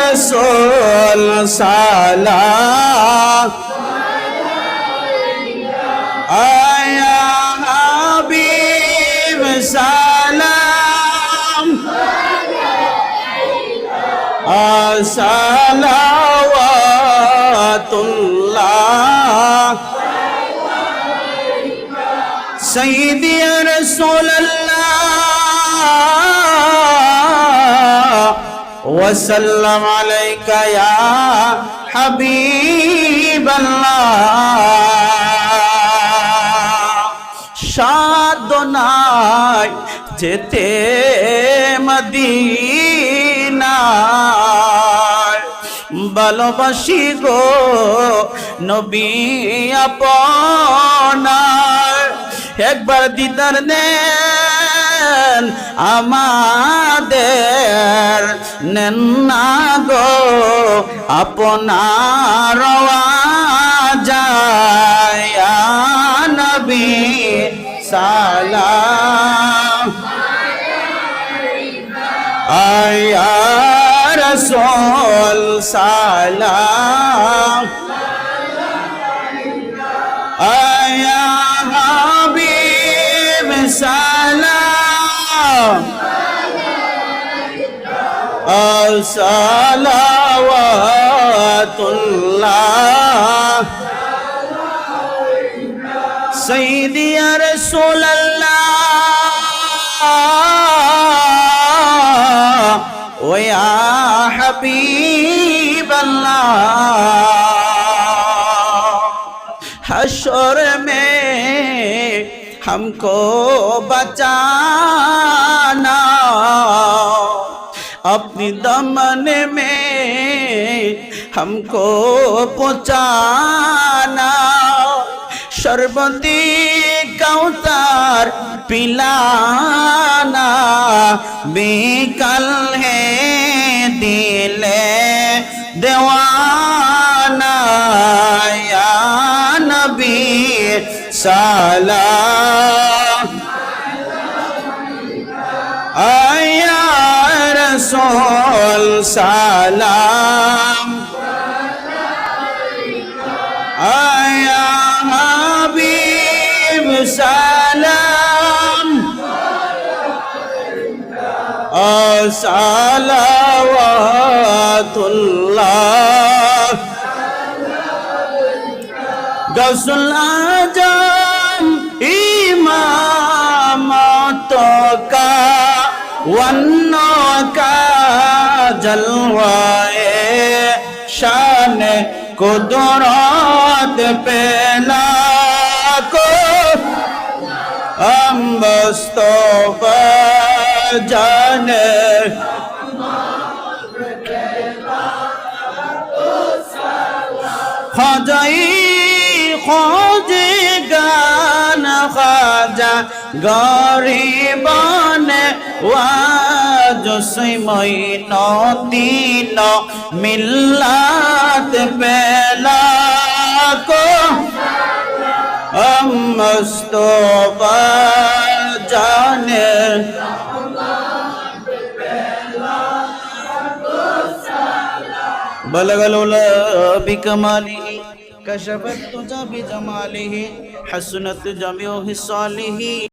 রসোল সালা আয়া হাবিব সালাম। সালাওয়াতুল্লাহ সাইয়্যিদি রাসূলুল্লাহ। وسلم عليك يا حبيب الله সাধনায় যেতে মদিনায় ভালোবাসি গো নবী আপনার একবার দিদার নেন আমাদের নেন না গো আপনার নবী সালাম। আয়া রসুল সালাম। আয়া হাবিব সালাম। صلوات الله سيدي يا رسول الله ويا حبيب الله حشر میں ہم کو بچا दमन में हमको पहुंचाना शरबती कौतार पिलाना बेकल है दिले देवाना या नबी सलाम आया সোল সালাম। আয়া হাবিব সালাম। সালাওয়াতুল্লাহ গসুল আজম ইমামতকা والنوكا जलवाए शान कुदरत पे ना को हम मुस्तफा जाने खजाई खोज गाना खजा গরিবন জসই মই নদীন মিল্লাত পেলা কো মস্তবা জানে بلغ الولا بكماله كشفت تجا بجماله حسنت جميع صالحه